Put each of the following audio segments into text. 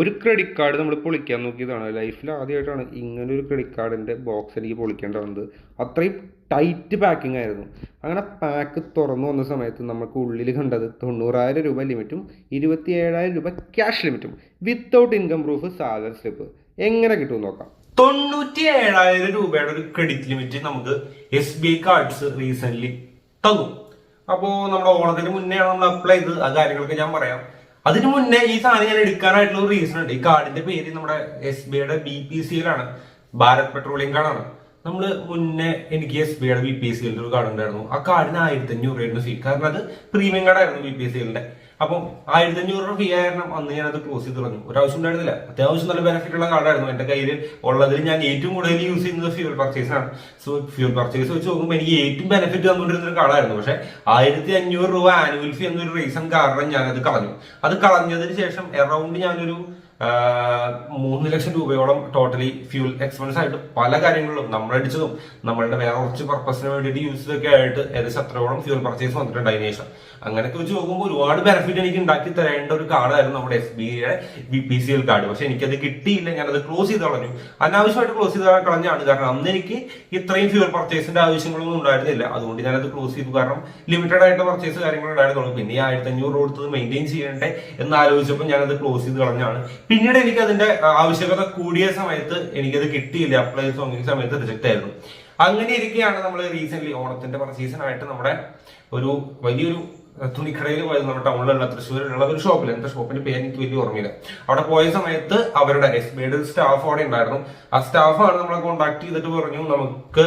ഒരു credit card നമ്മൾ പൊളിക്കാൻ നോക്കിയതാണ്. ലൈഫിൽ ആദ്യമായിട്ടാണ് ഇങ്ങനെ ഒരു ക്രെഡിറ്റ് കാർഡിന്റെ ബോക്സ് എനിക്ക് പൊളിക്കേണ്ടി വന്നത് അത്രയും ടൈറ്റ് പാക്കിംഗ് ആയിരുന്നു. അങ്ങനെ പാക്ക് തുറന്നു വന്ന സമയത്ത് നമുക്ക് ഉള്ളിൽ കണ്ടത് തൊണ്ണൂറായിരം രൂപ ലിമിറ്റും ഇരുപത്തി ഏഴായിരം രൂപ ക്യാഷ് ലിമിറ്റും without income proof salary slip എങ്ങനെ കിട്ടുമെന്ന് നോക്കാം. തൊണ്ണൂറ്റി ഏഴായിരം രൂപയുടെ ഒരു ക്രെഡിറ്റ് ലിമിറ്റ് നമുക്ക് S B I cards recent തന്നു. അപ്പോൾ നമ്മുടെ ഓണത്തിന് മുന്നെയാണ് നമ്മൾ അപ്ലൈ ചെയ്തത്. ആ കാര്യങ്ങളൊക്കെ ഞാൻ പറയാം. അതിനു മുന്നേ ഈ സാധനം ഞാൻ എടുക്കാനായിട്ടുള്ള ഒരു റീസൺ ഉണ്ട്. ഈ കാർഡിന്റെ പേര് നമ്മുടെ എസ് ബി ഐയുടെ ബി പി സിയിലാണ് ഭാരത് പെട്രോളിയം കാർഡാണ് നമ്മൾ മുന്നേ എനിക്ക് എസ് ബി ഐയുടെ ബി പി എസ് ഒരു കാർഡ് ഉണ്ടായിരുന്നു. ആ കാർഡിന് ആയിരത്തി അഞ്ഞൂറ് രൂപയുടെ ഫീ കാരണം അത് പ്രീമിയം കാർഡായിരുന്നു ബി പി എസ് സിയുടെ അപ്പം ആയിരത്തി അഞ്ഞൂറ് രൂപ ഫീ ആയിരുന്നു അന്ന് ഞാനത് ക്ലോസ് ചെയ്ത് ഒരു ആവശ്യം ഉണ്ടായിരുന്നില്ല. അത്യാവശ്യം നല്ല ബെനിഫിറ്റ് ഉള്ള കാർഡായിരുന്നു എന്റെ കയ്യിൽ ഉള്ളതിൽ ഞാൻ ഏറ്റവും കൂടുതൽ യൂസ് ചെയ്യുന്നത് ഫ്യൂൽ പർച്ചേസ് ആണ്. സോ ഫ്യൂൽ പർച്ചേസ് വെച്ച് നോക്കുമ്പോൾ എനിക്ക് ഏറ്റവും ബെനിഫിറ്റ് തന്നുകൊണ്ടിരുന്ന ഒരു കാർഡായിരുന്നു പക്ഷേ ആയിരത്തി അഞ്ഞൂറ് രൂപ ആനുവൽ ഫീ എന്നൊരു റീസൺ കാരണം ഞാൻ അത് കളഞ്ഞു. അത് കളഞ്ഞതിന് ശേഷം എറൗണ്ട് ഞാനൊരു മൂന്ന് ലക്ഷം രൂപയോളം ടോട്ടലി ഫ്യൂൽ എക്സ്പെൻസ് ആയിട്ട് പല കാര്യങ്ങളിലും നമ്മളടിച്ചതും നമ്മളുടെ വേറെ കുറച്ച് പർപ്പസിന് വേണ്ടിയിട്ട് യൂസ് ചെയ്തൊക്കെ ആയിട്ട് ഏകദേശം അത്രയോളം ഫ്യൂൽ പർച്ചേസ് വന്നിട്ടുണ്ട് അതിന് ശേഷം. അങ്ങനെയൊക്കെ വെച്ച് നോക്കുമ്പോൾ ഒരുപാട് ബെനിഫിറ്റ് എനിക്ക് ഉണ്ടാക്കി തരേണ്ട ഒരു കാർഡായിരുന്നു നമ്മുടെ എസ് ബി ഐയുടെ B P C L card പക്ഷെ എനിക്കത് കിട്ടിയില്ല ഞാനത് ക്ലോസ് ചെയ്ത് കളഞ്ഞു. അനാവശ്യമായിട്ട് ക്ലോസ് ചെയ്ത് കളഞ്ഞാണ്. കാരണം അന്ന് എനിക്ക് ഇത്രയും ഫ്യൂർ പർച്ചേസിന്റെ ആവശ്യങ്ങളൊന്നും ഉണ്ടായിരുന്നില്ല. അതുകൊണ്ട് ഞാനത് ക്ലോസ് ചെയ്തു. കാരണം ലിമിറ്റഡ് ആയിട്ട് പർച്ചേസ് കാര്യങ്ങൾ ഉണ്ടായിരുന്നുള്ളൂ. പിന്നെ ഈ ആയിരത്തി അഞ്ഞൂറ് കൊടുത്തത് മെയിന്റെയിൻ ചെയ്യണ്ടേ എന്ന് ആലോചിച്ചപ്പോൾ ഞാനത് ക്ലോസ് ചെയ്ത് കളഞ്ഞാണ്. പിന്നീട് എനിക്ക് അതിന്റെ ആവശ്യകത കൂടിയ സമയത്ത് എനിക്കത് കിട്ടിയില്ല. അപ്ലൈ സമയത്ത് റിജക്ട് ആയിരുന്നു. അങ്ങനെ ഇരിക്കുകയാണ് നമ്മൾ റീസെന്റ് ഓണത്തിന്റെ പർച്ചേസിനായിട്ട് നമ്മുടെ ഒരു വലിയൊരു തുണിക്കടയിൽ പോയത് നമ്മുടെ ടൗണിലുള്ള തൃശ്ശൂരിലുള്ള ഒരു ഷോപ്പിൽ എന്റെ ഷോപ്പിന്റെ പേര് എനിക്ക് വലിയ ഓർമ്മയില്ല. അവിടെ പോയ സമയത്ത് അവരുടെ എസ് ബിയുടെ സ്റ്റാഫ് അവിടെ ഉണ്ടായിരുന്നു. ആ സ്റ്റാഫാണ് നമ്മളെ കോൺടാക്ട് ചെയ്തിട്ട് പറഞ്ഞു നമുക്ക്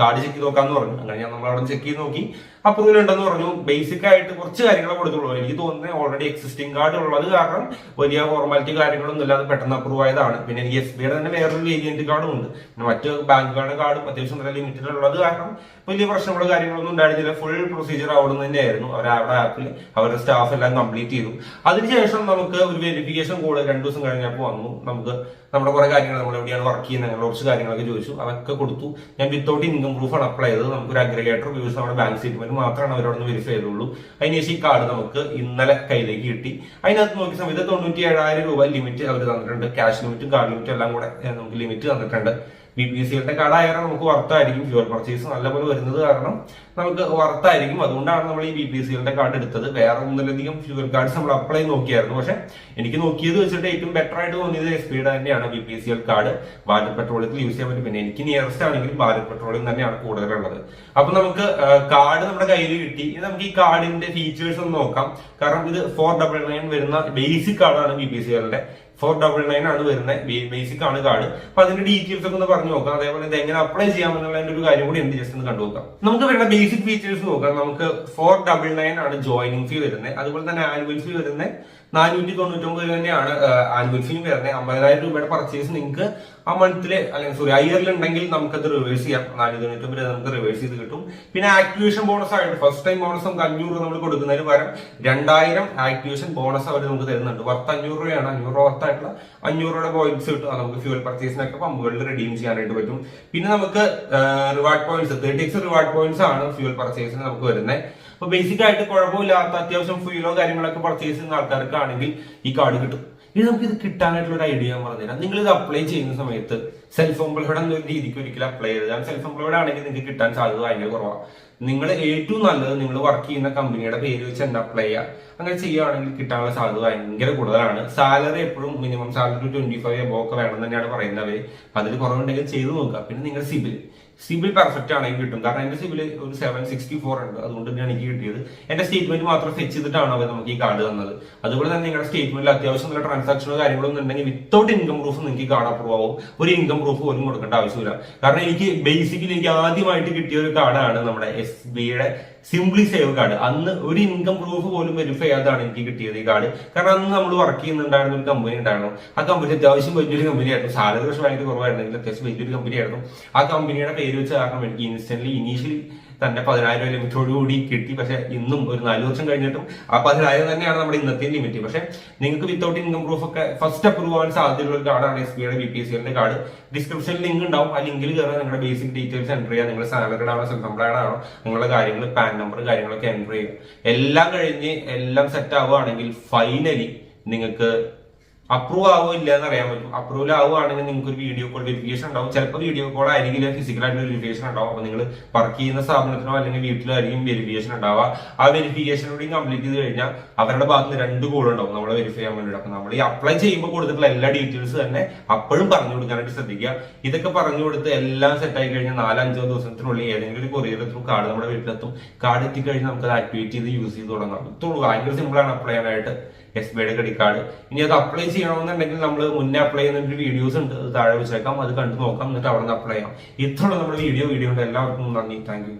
കാർഡ് ചെക്ക് നോക്കാന്ന് പറഞ്ഞു. അങ്ങനെ ഞാൻ നമ്മൾ അവിടെ ചെക്ക് ചെയ്ത് നോക്കി. അപ്രൂവൽ ഉണ്ടെന്ന് പറഞ്ഞു ബേസിക് ആയിട്ട് കുറച്ച് കാര്യങ്ങൾ കൊടുത്തുള്ളൂ. എനിക്ക് തോന്നുന്നത് ഓൾറെഡി എക്സിസ്റ്റിംഗ് കാർഡ് ഉള്ളത് കാരണം വലിയ ഫോർമാലിറ്റി കാര്യങ്ങളൊന്നും ഇല്ലാതെ പെട്ടെന്ന് അപ്രൂവ് ആയതാണ്. പിന്നെ എനിക്ക് എസ് ബിയുടെ തന്നെ വേറൊരു വേരിയന്റ് കാർഡും ഉണ്ട്. പിന്നെ മറ്റ് കാർഡ് കാർഡും അത്യാവശ്യം നല്ല ലിമിറ്റഡ് ഉള്ളത് കാരണം വലിയ പ്രശ്നങ്ങളോ കാര്യങ്ങളൊന്നും ഉണ്ടായിരുന്നില്ല. ഫുൾ പ്രൊസീജിയർ അവിടെ തന്നെയായിരുന്നു. അവർ അവരുടെ ആപ്പിൽ അവരുടെ സ്റ്റാഫ് എല്ലാം കംപ്ലീറ്റ് ചെയ്തു. അതിനുശേഷം നമുക്ക് ഒരു വെരിഫിക്കേഷൻ കോഡ് രണ്ടു ദിവസം കഴിഞ്ഞപ്പോൾ വന്നു. നമുക്ക് നമ്മുടെ കുറെ കാര്യങ്ങൾ നമ്മൾ എവിടെയാണ് വർക്ക് ചെയ്യുന്നത് അങ്ങനെ കുറച്ച് കാര്യങ്ങളൊക്കെ ചോദിച്ചു. അതൊക്കെ കൊടുത്തു. ഞാൻ വിത്തൗട്ട് ഇൻകം പ്രൂഫാണ് അപ്ലൈ ചെയ്തത്. നമുക്ക് ഒരു അഗ്രഗേറ്റർ വ്യൂസ് നമ്മുടെ ബാങ്ക് സ്റ്റേറ്റ്മെന്റ് മാത്രമാണ് അവരോടൊന്ന് വെരിഫൈ ചെയ്തുള്ളൂ. അതിനുശേഷം ഈ കാർഡ് നമുക്ക് ഇന്നലെ കയ്യിലേക്ക് കിട്ടി. അതിനകത്ത് നോക്കിയ സമയത്ത് തൊണ്ണൂറ്റി ഏഴായിരം രൂപ ലിമിറ്റ് അവർ തന്നിട്ടുണ്ട്. ക്യാഷ് ലിമിറ്റും കാർഡ് ലിമിറ്റും എല്ലാം കൂടെ നമുക്ക് ലിമിറ്റ് തന്നിട്ടുണ്ട്. ബി പി എസ് സിയുടെ കട ആയാലും നമുക്ക് വർത്തായിരിക്കും ഫ്യൂവൽ പർച്ചേസ് നല്ലപോലെ വരുന്നത് കാരണം നമുക്ക് വർത്തായിരിക്കും അതുകൊണ്ടാണ് നമ്മൾ ഈ ബി പി എസ് സിയുടെ കാർഡ് എടുത്തത്. വേറെ ഒന്നിലധികം ഫ്യൂവൽ കാർഡ്സ് നമ്മൾ അപ്ലൈ നോക്കിയായിരുന്നു. പക്ഷെ എനിക്ക് നോക്കിയത് വെച്ചിട്ട് ഏറ്റവും ബെറ്റർ ആയിട്ട് തോന്നിയത് എസ് പിയുടെ തന്നെയാണ് B P S C card. Bharat പെട്രോളിയത്തിൽ use ചെയ്യാൻ പറ്റും. പിന്നെ എനിക്ക് നിയറസ്റ്റ് ആണെങ്കിലും ഭാരത് പെട്രോളിയം തന്നെയാണ് കൂടുതലുള്ളത്. അപ്പൊ നമുക്ക് കാർഡ് നമ്മുടെ കയ്യിൽ കിട്ടി. ഇനി നമുക്ക് ഈ കാർഡിന്റെ ഫീച്ചേഴ്സ് ഒന്ന് നോക്കാം. കാരണം ഇത് ഫോർ ഡബിൾ നയൻ വരുന്ന ബേസിക് കാർഡാണ് ബി പി എസ് സികളുടെ ഫോർ ഡബിൾ നയൻ ആണ് വരുന്നത് ബേസിക് ആണ് കാർഡ് അപ്പൊ അതിന്റെ ഡീറ്റെയിൽസ് ഒക്കെ ഒന്ന് പറഞ്ഞു നോക്കാം. അതേപോലെ ഇത് എങ്ങനെ അപ്ലൈ ചെയ്യാം എന്നുള്ളതിന്റെ ഒരു കാര്യം കൂടി ഉണ്ട്. ജസ്റ്റ് ഒന്ന് കണ്ടു നോക്കാം. നമുക്ക് വരുന്ന ബേസിക് ഫീച്ചേഴ്സ് നോക്കാം. നമുക്ക് ഫോർ ഡബിൾ നയൻ ആണ് ജോയിനിങ് ഫീ വരുന്നത് അതുപോലെ തന്നെ ആനുവൽ ഫീ വരുന്നത് നാനൂറ്റി തൊണ്ണൂറ്റൊമ്പത് തന്നെയാണ് ആനുവൽ ഫീ വരുന്നത് അമ്പതിനായിരം രൂപയുടെ പർച്ചേസ് നിങ്ങൾക്ക് ആ മന്തിൽ അല്ലെങ്കിൽ സോറി ഇയറിൽ ഉണ്ടെങ്കിൽ നമുക്കത് റിവേഴ്സ് ചെയ്യാം. നാനൂറ്റി തൊണ്ണൂറ്റൊമ്പത് നമുക്ക് റിവേഴ്സ് ചെയ്ത് കിട്ടും. പിന്നെ ആക്ടിവേഷൻ ബോണസ് ആയിട്ട് ഫസ്റ്റ് ടൈം ബോണസ് നമുക്ക് അഞ്ഞൂറ് നമ്മൾ കൊടുക്കുന്നതിന് പകരം രണ്ടായിരം ആക്ടിവേഷൻ ബോണസ് അവർ നമുക്ക് തരുന്നുണ്ട്. വർത്ത് അഞ്ഞൂറ് രൂപയാണ്. അഞ്ഞൂറ് രൂപ വർത്തായിട്ടുള്ള അഞ്ഞൂറ് രൂപയുടെ പോയിന്റ്സ് കിട്ടും. നമുക്ക് ഫ്യൂൽ പർച്ചേസിനൊക്കെ പമ്പുകളിൽ റിഡീം ചെയ്യാനായിട്ട് പറ്റും. പിന്നെ നമുക്ക് reward points thirty X reward points ആണ് ഫ്യൂൽ പർച്ചേസിന് നമുക്ക് വരുന്നത് അപ്പൊ ബേസിക് ആയിട്ട് കുഴപ്പമില്ലാത്ത അത്യാവശ്യം ഫുയിലോ കാര്യങ്ങളൊക്കെ പർച്ചേസ് ചെയ്യുന്ന ആൾക്കാർക്കാണെങ്കിൽ ഈ കാർഡ് കിട്ടും. ഇനി നമുക്ക് ഇത് കിട്ടാനായിട്ടുള്ള ഒരു ഐഡിയ ഞാൻ പറഞ്ഞുതരാം. നിങ്ങൾ ഇത് അപ്ലൈ ചെയ്യുന്ന സമയത്ത് സെൽഫ് എംപ്ലോയിഡ് എന്ന ഒരു രീതിക്ക് ഒരിക്കലും അപ്ലൈ ചെയ്ത് കാരണം സെൽഫ് എംപ്ലോയിഡ് ആണെങ്കിൽ നിങ്ങൾക്ക് കിട്ടാൻ സാധ്യത ഭയങ്കര കുറവാണ് നിങ്ങൾ ഏറ്റവും നല്ലത് നിങ്ങൾ വർക്ക് ചെയ്യുന്ന കമ്പനിയുടെ പേര് വെച്ച് തന്നെ അപ്ലൈ ചെയ്യുക. അങ്ങനെ ചെയ്യുകയാണെങ്കിൽ കിട്ടാനുള്ള സാധ്യത ഭയങ്കര കൂടുതലാണ്. സാലറി എപ്പോഴും minimum salary twenty five above ഒക്കെ വേണം തന്നെയാണ് പറയുന്നത് അതിൽ കുറവുണ്ടെങ്കിൽ ചെയ്തു നോക്കുക. പിന്നെ നിങ്ങൾ സിബിൽ സിബിൽ പെർഫെക്റ്റ് ആണെങ്കിൽ കിട്ടും. കാരണം എന്റെ സിബിൽ ഒരു സെവൻ സിക്സ്റ്റി ഫോർ ഉണ്ട്. അതുകൊണ്ട് തന്നെ എനിക്ക് കിട്ടിയത്. എന്റെ സ്റ്റേറ്റ്മെന്റ് മാത്രം ഫെച്ച് ചെയ്തിട്ടാണ് അവർ നമുക്ക് ഈ കാർഡ് തന്നത്? അതുപോലെ തന്നെ നിങ്ങളുടെ സ്റ്റേറ്റ്മെന്റിൽ അത്യാവശ്യം നല്ല ട്രാൻസാക്ഷനോ കാര്യങ്ങളോ ഉണ്ടെങ്കിൽ വിത്തൗട്ട് ഇൻകം പ്രൂഫ് നിങ്ങൾക്ക് കാർഡ് അപ്രൂവ് ആവും. ഒരു ഇൻകം പ്രൂഫ് പോലും കൊടുക്കേണ്ട ആവശ്യമില്ല. കാരണം എനിക്ക് ബേസിക്കലി എനിക്ക് ആദ്യമായിട്ട് കിട്ടിയ ഒരു കാർഡാണ് നമ്മുടെ എസ് ബിയുടെ സിംപ്ലി സേവ് കാർഡ് അന്ന് ഒരു ഇൻകം പ്രൂഫ് പോലും വെരിഫൈ ചെയ്യാതാണ് എനിക്ക് കിട്ടിയത് ഈ കാർഡ് കാരണം അന്ന് നമ്മൾ വർക്ക് ചെയ്യുന്നുണ്ടായിരുന്ന ഒരു കമ്പനി ഉണ്ടായിരുന്നു. ആ കമ്പനി അത്യാവശ്യം വലിയൊരു കമ്പനിയായിരുന്നു സാലറി പക്ഷേ ഭയങ്കര കുറവായിരുന്നെങ്കിൽ അത്യാവശ്യം വലിയൊരു കമ്പനിയായിരുന്നു ആ കമ്പനിയുടെ പേര് വെച്ച് കാരണം എനിക്ക് ഇൻസ്റ്റന്റ് ഇനീഷ്യലി തന്റെ പതിനായിരം ലിമിറ്റോടു കൂടി കിട്ടി. പക്ഷെ ഇന്നും ഒരു നാല് വർഷം കഴിഞ്ഞിട്ടും ആ പതിനായിരം തന്നെയാണ് നമ്മുടെ ഇന്നത്തെ ലിമിറ്റ് പക്ഷെ നിങ്ങൾക്ക് വിത്തൗട്ട് ഇൻകം പ്രൂഫ് ഒക്കെ ഫസ്റ്റ് അപ്രൂവ് ആവാൻ സാധ്യതയുള്ള ഒരു കാർഡാണ് എസ് ബിയുടെ ബി പി എസ് സിയുടെ കാർഡ് ഡിസ്ക്രിപ്ഷനിൽ ലിങ്ക് ഉണ്ടാവും. ആ ലിങ്കിൽ കയറാൻ നിങ്ങളുടെ ബേസിക് ഡീറ്റെയിൽസ് എന്റർ ചെയ്യുക. നിങ്ങളുടെ സാലറിഡ് ആണോ സെൽഫ് ആണോ നിങ്ങളുടെ കാര്യങ്ങൾ പാൻ നമ്പർ കാര്യങ്ങളൊക്കെ എന്റർ ചെയ്യുക. എല്ലാം കഴിഞ്ഞ് എല്ലാം സെറ്റ് ആവുകയാണെങ്കിൽ ഫൈനലി നിങ്ങൾക്ക് അപ്രൂവ് ആവോ ഇല്ല എന്ന് അറിയാൻ പറ്റും. അപ്രൂവൽ ആവുകയാണെങ്കിൽ നിങ്ങൾക്ക് ഒരു വീഡിയോ കോൾ വെരിഫിക്കേഷൻ ഉണ്ടാവും. ചിലപ്പോൾ വീഡിയോ കോൾ ആയിരിക്കില്ല ഫിസിക്കൽ ആയിട്ട് വെരിഫിക്കേഷൻ ഉണ്ടാവും. അപ്പോൾ നിങ്ങൾ വർക്ക് ചെയ്യുന്ന സ്ഥാപനത്തിനോ അല്ലെങ്കിൽ വീട്ടിലായിരിക്കും വെരിഫിക്കേഷൻ ഉണ്ടാവുക. ആ വെരിഫിക്കേഷൻ കൂടി കംപ്ലീറ്റ് ചെയ്ത് കഴിഞ്ഞാൽ അവരുടെ ഭാഗത്ത് രണ്ട് കോൾ ഉണ്ടാവും. നമ്മളെ വെരിഫൈ ചെയ്യാൻ വേണ്ടിയിട്ട്. അപ്പോൾ നമ്മൾ ഈ അപ്ലൈ ചെയ്യുമ്പോൾ കൊടുത്തിട്ടുള്ള എല്ലാ ഡീറ്റെയിൽസ് തന്നെ അപ്പോഴും പറഞ്ഞു കൊടുക്കാനായിട്ട് ശ്രദ്ധിക്കുക. ഇതൊക്കെ പറഞ്ഞു കൊടുത്ത് എല്ലാം സെറ്റ് ആയി കഴിഞ്ഞാൽ നാലഞ്ചോ ദിവസത്തിനുള്ളിൽ ഏതെങ്കിലും ഒരു കൊറിയർ ത്രൂ കാർഡ് നമ്മുടെ വീട്ടിലെത്തും. കാർഡ് എത്തിക്കഴിഞ്ഞാൽ നമുക്ക് അത് ആക്ടിവേറ്റ് ചെയ്ത് യൂസ് ചെയ്ത് തുടങ്ങാം. ഇത്രയുള്ളൂ ഭയങ്കര സിമ്പിൾ ആണ് അപ്ലൈ ചെയ്യാനായിട്ട്. എസ് ബി ഐയുടെ ക്രെഡിറ്റ് കാർഡ് ഇനി അത് അപ്ലൈ ചെയ്യണമെന്നുണ്ടെങ്കിൽ നമ്മൾ മുന്നേ അപ്ലൈ ചെയ്യുന്ന വീഡിയോസ് ഉണ്ട്. താഴെ വെച്ചേക്കാം. അത് കണ്ടു നോക്കാം. എന്നിട്ട് അവിടെ നിന്ന് അപ്ലൈ ചെയ്യാം ഇത്രയുള്ള നമ്മുടെ വീഡിയോ വീഡിയോ ഉണ്ട് എല്ലാവർക്കും നന്ദി. താങ്ക്